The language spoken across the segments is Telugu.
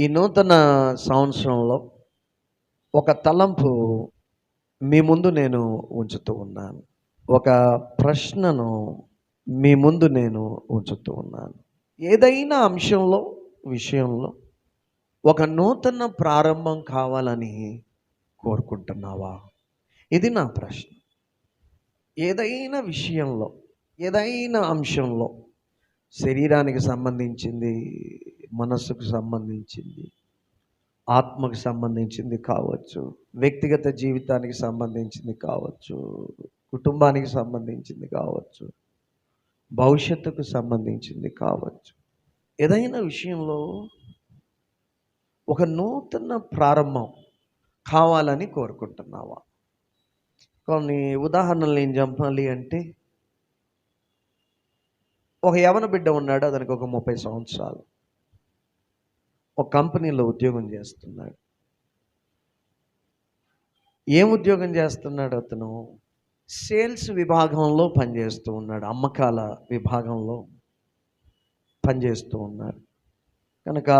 ఈ నూతన సంవత్సరంలో ఒక తలంపు మీ ముందు నేను ఉంచుతూ ఉన్నాను. ఒక ప్రశ్నను మీ ముందు నేను ఉంచుతూ ఉన్నాను. ఏదైనా అంశంలో విషయంలో ఒక నూతన ప్రారంభం కావాలని కోరుకుంటున్నావా? ఇది నా ప్రశ్న. ఏదైనా విషయంలో ఏదైనా అంశంలో శరీరానికి సంబంధించింది మనస్సుకు సంబంధించింది ఆత్మకు సంబంధించింది కావచ్చు వ్యక్తిగత జీవితానికి సంబంధించింది కావచ్చు కుటుంబానికి సంబంధించింది కావచ్చు భవిష్యత్తుకు సంబంధించింది కావచ్చు. ఏదైనా విషయంలో ఒక నూతన ప్రారంభం కావాలని కోరుకుంటున్నావా? కొన్ని ఉదాహరణలు నేను చెప్పాలి అంటే ఒక యవన బిడ్డ ఉన్నాడు అతనికి ఒక ముప్పై సంవత్సరాలు. ఒక కంపెనీలో ఉద్యోగం చేస్తున్నాడు. ఏం ఉద్యోగం చేస్తున్నాడు అతను? సేల్స్ విభాగంలో పనిచేస్తూ ఉన్నాడు అమ్మకాల విభాగంలో పనిచేస్తూ ఉన్నాడు. కనుక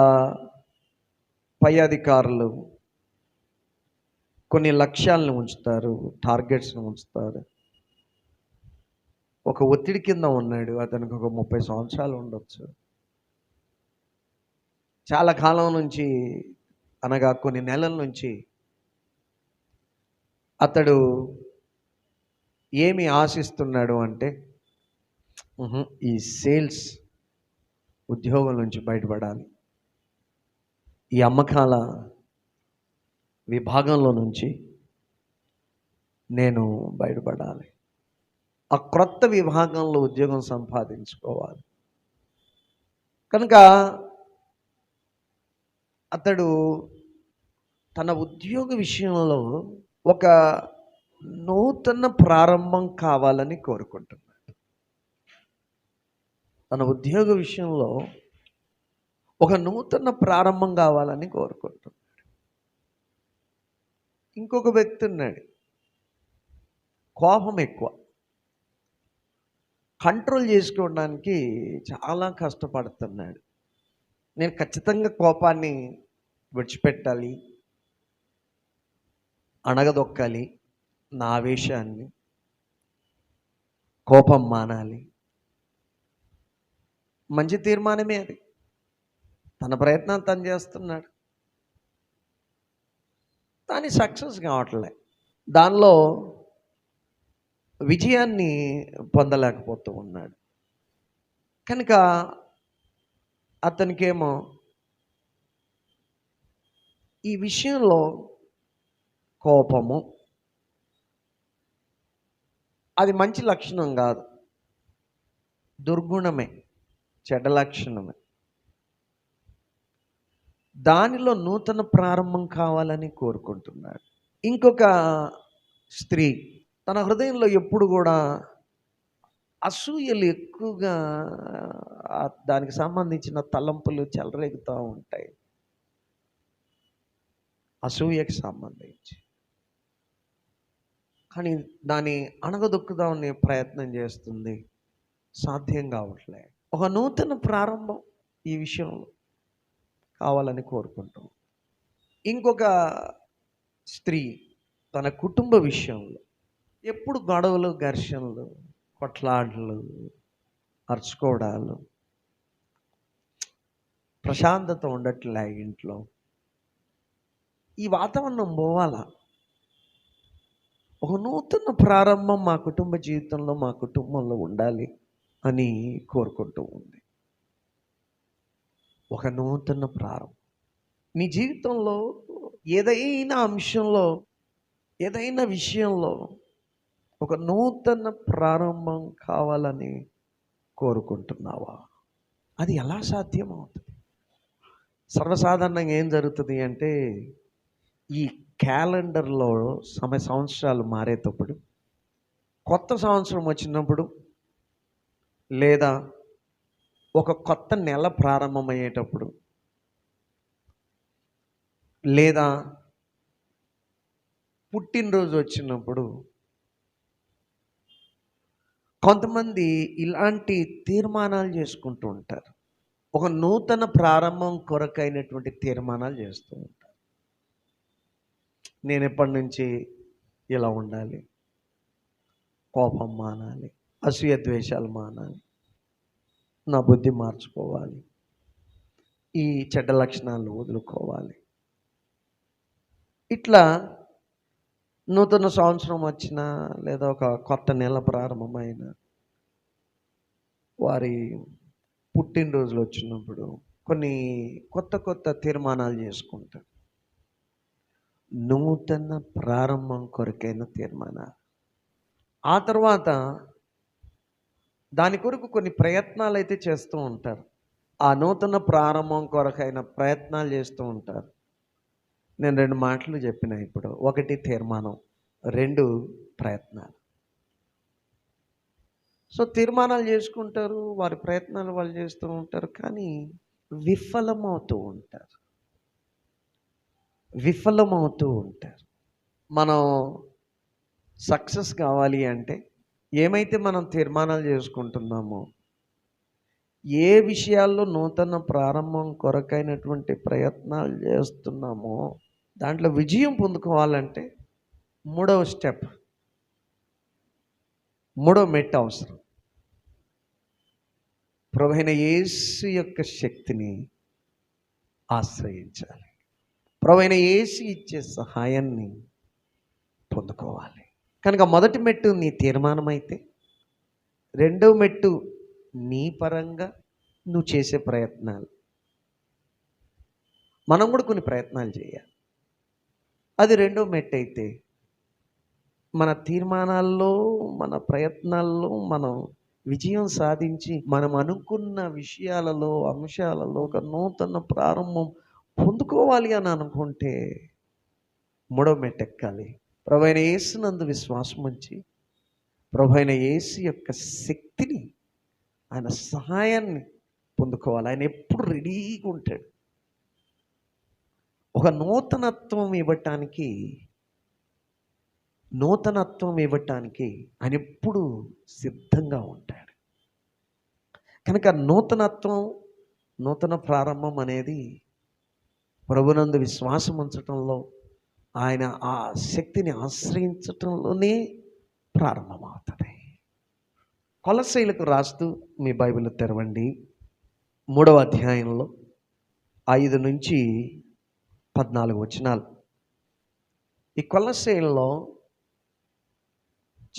పై అధికారులు కొన్ని లక్ష్యాలను ఉంచుతారు టార్గెట్స్ని ఉంచుతారు. ఒక ఒత్తిడి కింద ఉన్నాడు. అతనికి ఒక ముప్పై సంవత్సరాలు ఉండొచ్చు. చాలా కాలం నుంచి అనగా కొన్ని నెలల నుంచి అతడు ఏమి ఆశిస్తున్నాడు అంటే ఈ సేల్స్ ఉద్యోగం నుంచి బయటపడాలి. ఈ అమ్మకాల విభాగంలో నుంచి నేను బయటపడాలి. ఆ క్రొత్త విభాగంలో ఉద్యోగం సంపాదించుకోవాలి. కనుక అతడు తన ఉద్యోగ విషయంలో ఒక నూతన ప్రారంభం కావాలని కోరుకుంటున్నాడు. తన ఉద్యోగ విషయంలో ఒక నూతన ప్రారంభం కావాలని కోరుకుంటున్నాడు. ఇంకొక వ్యక్తి ఉన్నాడు. కోపం ఎక్కువ. కంట్రోల్ చేసుకోవడానికి చాలా కష్టపడుతున్నాడు. నేను ఖచ్చితంగా కోపాన్ని విడిచిపెట్టాలి. అణగదొక్కాలి. నా ఆవేశాన్ని కోపం మానాలి. మంచి తీర్మానమే అది. తన ప్రయత్నం తను చేస్తున్నాడు. కానీ సక్సెస్ కావట్లే. దానిలో విజయాన్ని పొందలేకపోతూ ఉన్నాడు. కనుక అతనికేమో ఈ విషయంలో కోపము అది మంచి లక్షణం కాదు. దుర్గుణమే చెడ్డ లక్షణమే. దానిలో నూతన ప్రారంభం కావాలని కోరుకుంటున్నాడు. ఇంకొక స్త్రీ తన హృదయంలో ఎప్పుడు కూడా అసూయలు ఎక్కువగా దానికి సంబంధించిన తలంపులు చెలరేగుతూ ఉంటాయి. అసూయకి సంబంధించి. కానీ దాన్ని అణగదొక్కుదామనే ప్రయత్నం చేస్తుంది. సాధ్యం కావట్లే. ఒక నూతన ప్రారంభం ఈ విషయంలో కావాలని కోరుకుంటాం ఇంకొక స్త్రీ తన కుటుంబ విషయంలో ఎప్పుడు గొడవలు ఘర్షణలు కొట్లాటలు అరుచుకోవడాలు ప్రశాంతత ఉండట్లే ఇంట్లో. ఈ వాతావరణం పోవాలా? ఒక నూతన ప్రారంభం మా కుటుంబ జీవితంలో మా కుటుంబంలో ఉండాలి అని కోరుకుంటూ ఉంది. ఒక నూతన ప్రారంభం. నీ జీవితంలో ఏదైనా అంశంలో ఏదైనా విషయంలో ఒక నూతన ప్రారంభం కావాలని కోరుకుంటున్నావా? అది ఎలా సాధ్యమవుతుంది? సర్వసాధారణంగా ఏం జరుగుతుంది అంటే ఈ క్యాలెండర్లో సమయ సంవత్సరాలు మారేటప్పుడు కొత్త సంవత్సరం వచ్చినప్పుడు లేదా ఒక కొత్త నెల ప్రారంభమయ్యేటప్పుడు లేదా పుట్టినరోజు వచ్చినప్పుడు కొంతమంది ఇలాంటి తీర్మానాలు చేసుకుంటూ ఉంటారు. ఒక నూతన ప్రారంభం కొరకైనటువంటి తీర్మానాలు చేస్తూ ఉంటారు. నేను ఎప్పటి నుంచి ఇలా ఉండాలి? కోపం మానాలి అసూయ ద్వేషాలు మానాలి నా బుద్ధి మార్చుకోవాలి ఈ చెడ్డ లక్షణాలు వదులుకోవాలి. ఇట్లా నూతన సంవత్సరం వచ్చిన లేదా ఒక కొత్త నెల ప్రారంభమైన వారి పుట్టినరోజులు వచ్చినప్పుడు కొన్ని కొత్త కొత్త తీర్మానాలు చేసుకుంటారు. నూతన ప్రారంభం కొరకైన తీర్మానాలు. ఆ తర్వాత దాని కొరకు కొన్ని ప్రయత్నాలు అయితే చేస్తూ ఉంటారు. ఆ నూతన ప్రారంభం కొరకైన ప్రయత్నాలు చేస్తూ ఉంటారు. నేను రెండు మాటలు చెప్పిన ఇప్పుడు. ఒకటి తీర్మానం రెండు ప్రయత్నాలు. సో తీర్మానాలు చేసుకుంటారు వారి ప్రయత్నాలు వాళ్ళు చేస్తూ ఉంటారు కానీ విఫలమవుతూ ఉంటారు. విఫలమవుతూ ఉంటారు. మనం సక్సెస్ కావాలి అంటే ఏమైతే మనం తీర్మానాలు చేసుకుంటున్నామో ఏ విషయాల్లో నూతన ప్రారంభం కొరకైనటువంటి ప్రయత్నాలు చేస్తున్నామో దాంట్లో విజయం పొందుకోవాలంటే మూడవ స్టెప్ మూడవ మెట్ అవసరం. ప్రభైన యేసు యొక్క శక్తిని ఆశ్రయించాలి. ప్రభైన యేసు ఇచ్చే సహాయాన్ని పొందుకోవాలి. కనుక మొదటి మెట్టు నీ తీర్మానం అయితే రెండవ మెట్టు నీ పరంగా నువ్వు చేసే ప్రయత్నాలు. మనం కూడా కొన్ని ప్రయత్నాలు చేయాలి. అది రెండో మెట్ అయితే మన తీర్మానాల్లో మన ప్రయత్నాల్లో మనం విజయం సాధించి మనం అనుకున్న విషయాలలో అంశాలలో ఒక నూతన ప్రారంభం పొందుకోవాలి అని అనుకుంటే మూడో మెట్టెక్కాలి. ప్రభైన యేసునందు విశ్వాసం ఉంచి ప్రభైన యేసు యొక్క శక్తిని ఆయన సహాయాన్ని పొందుకోవాలి. ఆయన ఎప్పుడు రెడీగా ఉంటాడు. ఒక నూతనత్వం ఇవ్వటానికి నూతనత్వం ఇవ్వటానికి ఆయన ఎప్పుడు సిద్ధంగా ఉంటాడు. కనుక నూతనత్వం నూతన ప్రారంభం అనేది ప్రభునందు విశ్వాసం ఉంచటంలో ఆయన ఆ శక్తిని ఆశ్రయించటంలోనే ప్రారంభమవుతుంది. కొలశైలకు రాస్తూ మీ బైబిల్ తెరవండి. మూడవ అధ్యాయంలో ఐదు నుంచి పద్నాలుగు వచనాలు. ఈ కొలశైలలో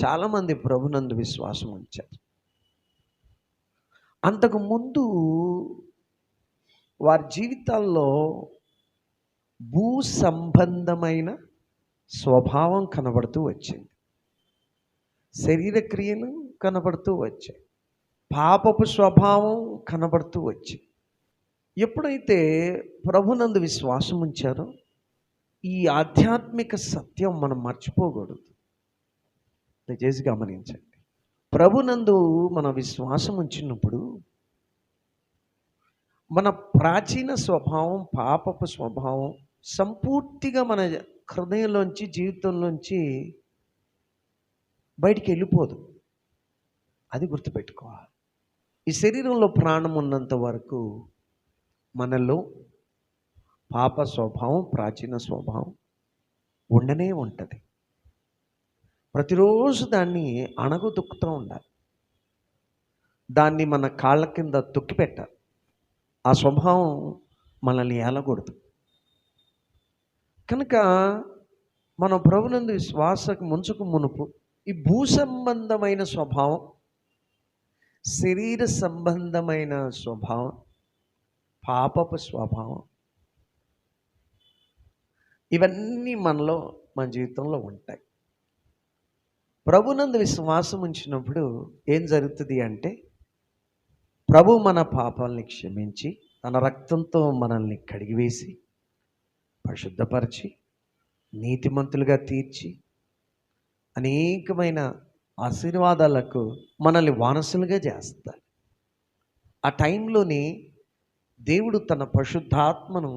చాలామంది ప్రభునందు విశ్వాసం ఉంచారు. అంతకు ముందు వారి జీవితాల్లో భూ సంబంధమైన స్వభావం కనబడుతూ వచ్చింది. శరీర క్రియలు కనబడుతూ వచ్చాయి. పాపపు స్వభావం కనబడుతూ వచ్చింది. ఎప్పుడైతే ప్రభునందు విశ్వాసం ఉంచారో ఈ ఆధ్యాత్మిక సత్యం మనం మర్చిపోకూడదు. దయచేసి గమనించండి. ప్రభునందు మన విశ్వాసం ఉంచినప్పుడు మన ప్రాచీన స్వభావం పాపపు స్వభావం సంపూర్తిగా మన హృదయంలోంచి జీవితంలోంచి బయటికి వెళ్ళిపోదు. అది గుర్తుపెట్టుకోవాలి. ఈ శరీరంలో ప్రాణం ఉన్నంత వరకు మనలో పాప స్వభావం ప్రాచీన స్వభావం ఉండనే ఉంటుంది. ప్రతిరోజు దాన్ని అణగు తొక్కుతూ ఉండాలి. దాన్ని మన కాళ్ళ కింద తొక్కిపెట్టాలి ఆ స్వభావం మనల్ని ఏలకూడదు కనుక మన ప్రభునందు శ్వాసకు ముంచుకు మునుపు ఈ భూ సంబంధమైన స్వభావం శరీర సంబంధమైన స్వభావం పాపపు స్వభావం. ఇవన్నీ మనలో మన జీవితంలో ఉంటాయి. ప్రభునందు విశ్వాసం ఉంచినప్పుడు ఏం జరుగుతుంది అంటే ప్రభు మన పాపాలని క్షమించి తన రక్తంతో మనల్ని కడిగివేసి పరిశుద్ధపరిచి నీతిమంతులుగా తీర్చి అనేకమైన ఆశీర్వాదాలకు మనల్ని వారసులుగా చేస్తారు ఆ టైంలోని దేవుడు తన పరిశుద్ధాత్మను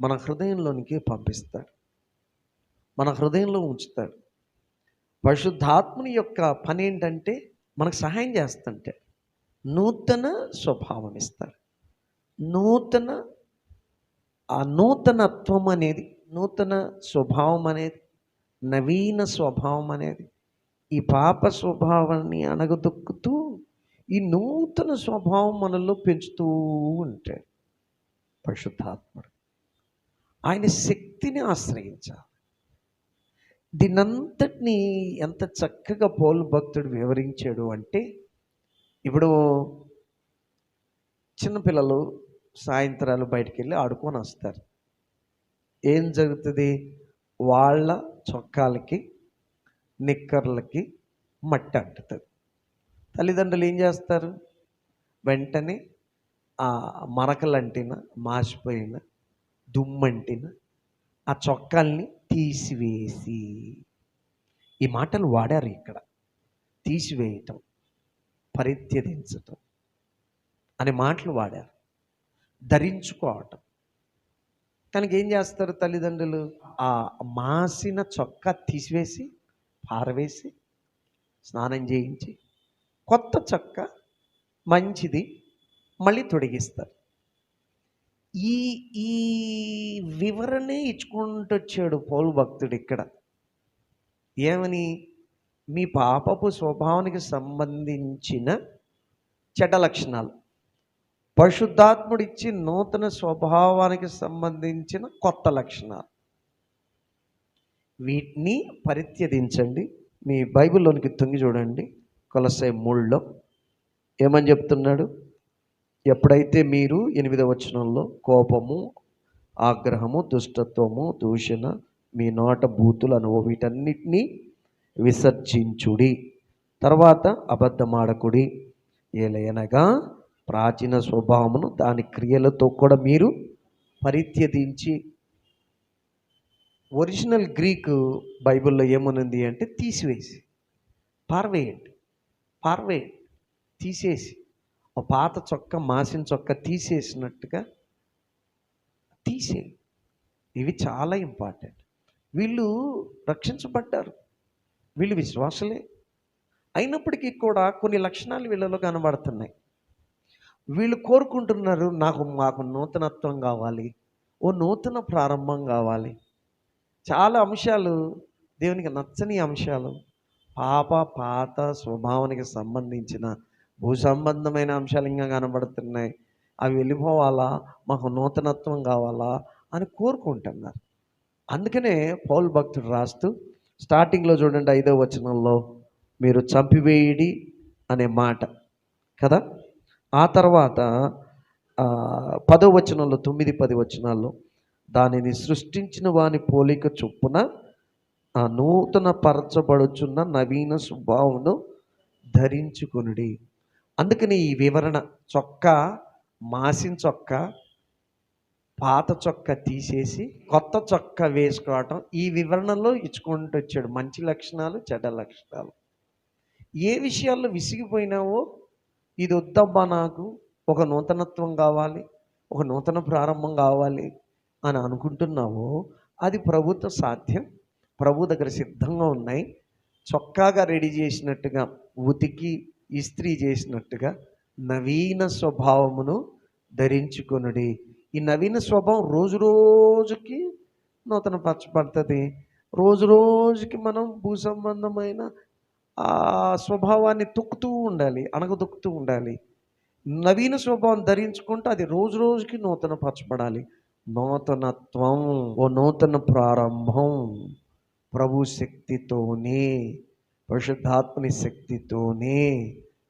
మన హృదయంలోనికి పంపిస్తాడు. మన హృదయంలో ఉంచుతాడు. పరిశుద్ధాత్మని యొక్క పని ఏంటంటే మనకు సహాయం చేస్తుంటే నూతన స్వభావం ఇస్తాడు నూతన ఆ నూతనత్వం అనేది నూతన స్వభావం అనేది నవీన స్వభావం అనేది ఈ పాప స్వభావాన్ని అణగదొక్కుతూ ఈ నూతన స్వభావం మనలో పెంచుతూ ఉంటాడు పరిశుద్ధాత్ముడు ఆయన శక్తిని ఆశ్రయించాలి. దీనంతటినీ ఎంత చక్కగా పౌలు భక్తుడు వివరించాడు అంటే ఇప్పుడు చిన్నపిల్లలు సాయంత్రాలు బయటికి వెళ్ళి ఆడుకొని వస్తారు. ఏం జరుగుతుంది? వాళ్ళ చొక్కాలకి నిక్కర్లకి మట్టి అంటుతుంది. తల్లిదండ్రులు ఏం చేస్తారు? వెంటనే ఆ మరకలంటిన మాసిపోయిన దుమ్మంటిన ఆ చొక్కాల్ని తీసివేసి ఈ మాటలు వాడారు ఇక్కడ. తీసివేయటం పరిత్యదించటం అనే మాటలు వాడారు. ధరించుకోవటం. కనుక ఏం చేస్తారు తల్లిదండ్రులు? ఆ మాసిన చొక్కా తీసివేసి పారవేసి స్నానం చేయించి కొత్త చొక్క మంచిది మళ్ళీ తొడిగిస్తారు. ఈ ఈ వివరణే ఇచ్చుకుంటూ వచ్చాడు పౌలు భక్తుడు ఇక్కడ. ఏమని? మీ పాపపు స్వభావానికి సంబంధించిన చెడ్డ లక్షణాలు. పరిశుద్ధాత్ముడిచ్చి నూతన స్వభావానికి సంబంధించిన కొత్త లక్షణాలు. వీటిని పరిత్యదించండి మీ బైబిల్లోనికి తొంగి చూడండి. కొలసే మూడులో ఏమని చెప్తున్నాడు? ఎప్పుడైతే మీరు ఎనిమిదవ వచనంలో కోపము ఆగ్రహము దుష్టత్వము దూషణ మీ నోట బూతులు అనుభవ వీటన్నిటినీ విసర్జించుడి. తర్వాత అబద్ధమాడకుడి. ఏలయనగా ప్రాచీన స్వభావమును దాని క్రియలతో కూడా మీరు పరిత్యదించి ఒరిజినల్ గ్రీక్ బైబిల్లో ఏమనుంది అంటే తీసివేసి పారవేయండి. పార్వే తీసేసి ఆ పాత చొక్క మాసిన చొక్క తీసేసినట్టుగా తీసే ఇవి చాలా ఇంపార్టెంట్. వీళ్ళు రక్షించబడ్డారు. వీళ్ళు విశ్వాసులే. అయినప్పటికీ కూడా కొన్ని లక్షణాలు వీళ్ళలో కనబడుతున్నాయి. వీళ్ళు కోరుకుంటున్నారు నాకు మాకు నూతనత్వం కావాలి. ఓ నూతన ప్రారంభం కావాలి. చాలా అంశాలు దేవునికి నచ్చని అంశాలు. పాప పాత స్వభావానికి సంబంధించిన భూ సంబంధమైన అంశాలు ఇంకా కనబడుతున్నాయి. అవి వెళ్ళిపోవాలా? మాకు నూతనత్వం కావాలా? అని కోరుకుంటున్నారు. అందుకనే పౌల్ భక్తుడు రాస్తూ స్టార్టింగ్లో చూడండి ఐదో వచనంలో మీరు చంపివేయడి అనే మాట కదా? ఆ తర్వాత పదో వచనంలో తొమ్మిది పది వచనాల్లో దానిని సృష్టించిన వాని పోలిక చొప్పున ఆ నూతన పరచబడుచున్న నవీన స్వభావమును ధరించుకొనుడి. అందుకని ఈ వివరణ చొక్కా మాసిన చొక్కా పాత చొక్క తీసేసి కొత్త చొక్కా వేసుకోవటం ఈ వివరణలో ఇచ్చుకుంటూ వచ్చాడు. మంచి లక్షణాలు చెడ్డ లక్షణాలు. ఏ విషయాల్లో విసిగిపోయినావో ఇది వద్దబ్బా నాకు. ఒక నూతనత్వం కావాలి ఒక నూతన ప్రారంభం కావాలి అని అనుకుంటున్నావో అది ప్రభుత్వ సాధ్యం. ప్రభు దగ్గర సిద్ధంగా ఉన్నాయి. చొక్కాగా రెడీ చేసినట్టుగా ఉతికి ఇస్త్రీ చేసినట్టుగా నవీన స్వభావమును ధరించుకొనుడి. ఈ నవీన స్వభావం రోజు రోజుకి నూతన పరచబడుతుంది. రోజు రోజుకి మనం భూ సంబంధమైన ఆ స్వభావాన్ని తొక్కుతూ ఉండాలి అణగదొక్కుతూ ఉండాలి. నవీన స్వభావం ధరించుకుంటే అది రోజు రోజుకి నూతన పరచబడాలి. నూతనత్వం ఓ నూతన ప్రారంభం. ప్రభు శక్తితోనే పరిశుద్ధాత్మని శక్తితోనే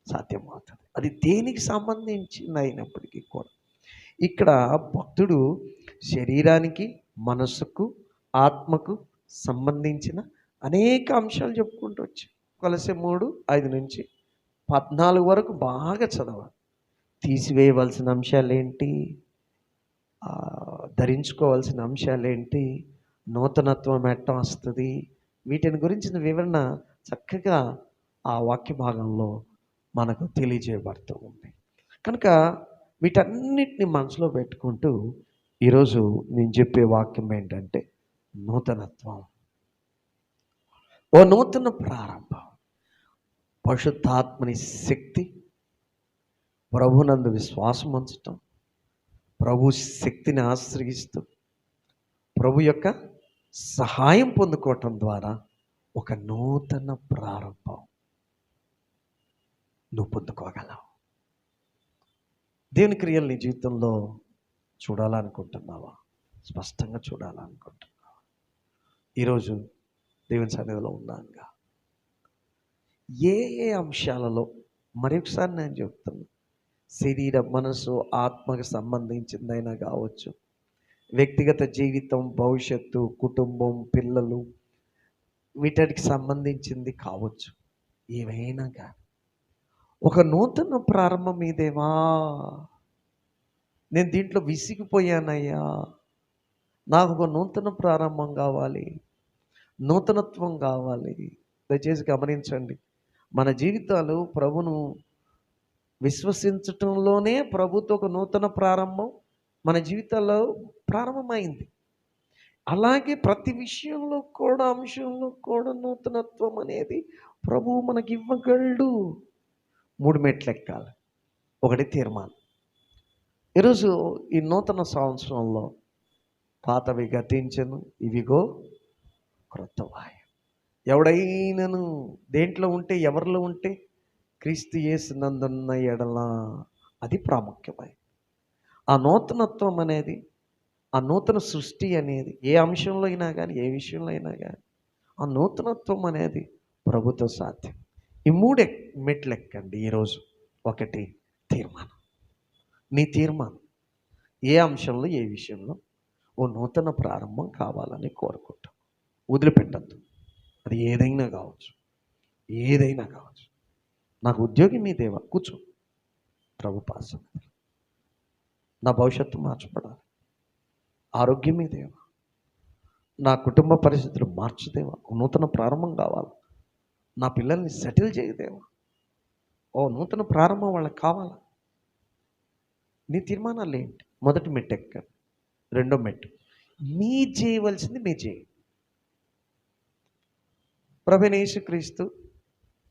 సాధ్యమవుతుంది. అది దేనికి సంబంధించింది అయినప్పటికీ కూడా. ఇక్కడ భక్తుడు శరీరానికి మనస్సుకు ఆత్మకు సంబంధించిన అనేక అంశాలు చెప్పుకుంటూ వచ్చి కొలసే మూడు ఐదు నుంచి పద్నాలుగు వరకు బాగా చదవాలి. తీసివేయవలసిన అంశాలు ఏంటి ధరించుకోవాల్సిన అంశాలు ఏంటి నూతనత్వం ఎట్ట వస్తుంది? వీటిని గురించిన వివరణ చక్కగా ఆ వాక్య భాగంలో మనకు తెలియజేయబడుతూ ఉంది. కనుక వీటన్నిటిని మనసులో పెట్టుకుంటూ ఈరోజు నేను చెప్పే వాక్యం ఏంటంటే నూతనత్వం. ఓ నూతన ప్రారంభం. పరిశుద్ధాత్మని శక్తి ప్రభునందు విశ్వాసం ఉంచటం ప్రభు శక్తిని ఆశ్రయిస్తూ ప్రభు యొక్క సహాయం పొందుకోవటం ద్వారా ఒక నూతన ప్రారంభం నువ్వు పొందుకోగలవు. దేవుని క్రియలు నీ జీవితంలో చూడాలనుకుంటున్నావా? స్పష్టంగా చూడాలనుకుంటున్నావా? ఈరోజు దేవుని సన్నిధిలో ఉన్నాగా ఏ ఏ అంశాలలో మరొకసారి నేను చెప్తున్నా శరీర మనసు ఆత్మకు సంబంధించిందైనా కావచ్చు వ్యక్తిగత జీవితం భవిష్యత్తు కుటుంబం పిల్లలు వీటికి సంబంధించింది కావచ్చు. ఏవైనా కానీ ఒక నూతన ప్రారంభం మీదేవా నేను దీంట్లో విసిగిపోయానయ్యా. నాకు ఒక నూతన ప్రారంభం కావాలి. నూతనత్వం కావాలి. దయచేసి గమనించండి. మన జీవితాలు ప్రభును విశ్వసించటంలోనే ప్రభుత్వ ఒక నూతన ప్రారంభం. మన జీవితాల్లో ప్రారంభమైంది. అలాగే ప్రతి విషయంలో కూడా అంశంలో కూడా నూతనత్వం అనేది ప్రభువు మనకి ఇవ్వగలడు మూడు మెట్లు ఎక్కాలి ఒకటి తీర్మానం. ఈరోజు ఈ నూతన సంవత్సరంలో పాతవి గతించను ఇవిగో క్రొత్తవాయ. ఎవడైనను దేంట్లో ఉంటే ఎవరిలో ఉంటే క్రీస్తు యేసునందున్న ఎడల అది ప్రాముఖ్యమైన ఆ నూతనత్వం అనేది ఆ నూతన సృష్టి అనేది ఏ అంశంలో అయినా కానీ ఏ విషయంలో అయినా కానీ ఆ నూతనత్వం అనేది ప్రభుత్వ సాధ్యం. ఈ మూడు మెట్లు ఎక్కండి ఈరోజు ఒకటి తీర్మానం. నీ తీర్మానం. ఏ అంశంలో ఏ విషయంలో ఓ నూతన ప్రారంభం కావాలని కోరుకుంటాం. వదిలిపెట్టద్దు. అది ఏదైనా కావచ్చు. ఏదైనా కావచ్చు. నాకు ఉద్యోగం మీ దేవా. కూర్చో. ప్రభు పాసం. నా భవిష్యత్తు మార్చబడాలి. ఆరోగ్యం దేవా? నా కుటుంబ పరిస్థితులు మార్చుదేవా నూతన ప్రారంభం కావాలి. నా పిల్లల్ని సెటిల్ చేయదేవా ఓ నూతన ప్రారంభం వాళ్ళకి కావాలా? నీ తీర్మానాలు ఏంటి? మొదటి మెట్టు ఎక్కండి రెండో మెట్టు. మీ చేయవలసింది మీ చేయండి ప్రభనేసుక్రీస్తు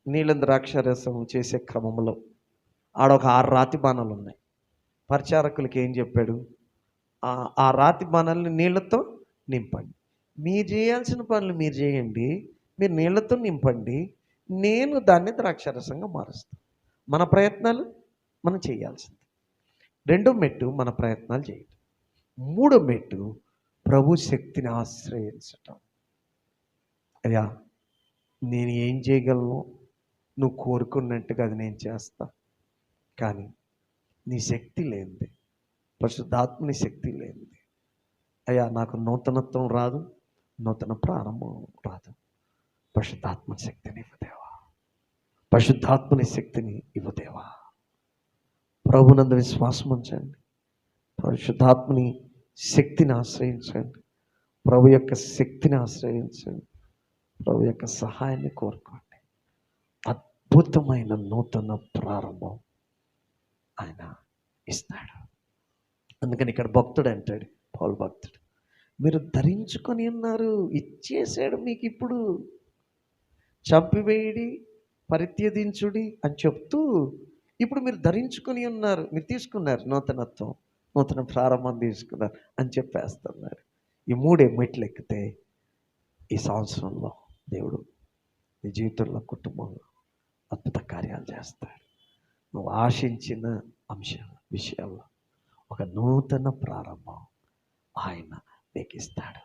నీళ్ళని ద్రాక్షరసం చేసే క్రమంలో ఆడొక ఆరు రాతి బాణాలు ఉన్నాయి పరిచారకులకి ఏం చెప్పాడు? ఆ రాతి బాణాలని నీళ్ళతో నింపండి. మీరు చేయాల్సిన పనులు మీరు చేయండి. మీరు నీళ్ళతో నింపండి. నేను దాన్ని ద్రాక్షరసంగా మారుస్తాను. మన ప్రయత్నాలు మనం చేయాల్సింది. రెండో మెట్టు మన ప్రయత్నాలు చేయటం. మూడో మెట్టు ప్రభు శక్తిని ఆశ్రయించటం. అయ్యా నేను ఏం చేయగలను? నువ్వు కోరుకున్నట్టుగా అది నేను చేస్తా. కానీ నీ శక్తి లేనిదే. పరిశుద్ధాత్మని శక్తి లేనిది. అయ్యా నాకు నూతనత్వం రాదు నూతన ప్రారంభం రాదు. పరిశుద్ధాత్మ శక్తిని ఇవ్వదేవా పరిశుద్ధాత్మని శక్తిని ఇవ్వదేవా ప్రభునందు విశ్వాసం ఉంచండి. పరిశుద్ధాత్మని శక్తిని ఆశ్రయించండి. ప్రభు యొక్క శక్తిని ఆశ్రయించండి. ప్రభు యొక్క సహాయాన్ని కోరుకోండి. అద్భుతమైన నూతన ప్రారంభం ఆయన ఇస్తాడు. అందుకని ఇక్కడ భక్తుడు అంటాడు పౌలు భక్తుడు మీరు ధరించుకొని ఉన్నారు ఇచ్చేసాడు మీకు ఇప్పుడు. చంపివేయడి పరిత్యదించుడి అని చెప్తూ ఇప్పుడు మీరు ధరించుకొని ఉన్నారు మీరు తీసుకున్నారు నూతనత్వం నూతన ప్రారంభం తీసుకున్నారు అని చెప్పేస్తున్నారు. ఈ మూడే మెట్లు ఎక్కితే ఈ సంవత్సరంలో దేవుడు నీ జీవితంలో కుటుంబంలో అద్భుత కార్యాలు చేస్తాడు. నువ్వు ఆశించిన అంశం విషయాల్లో ఒక నూతన ప్రారంభం ఆయన మీకు ఇస్తాడు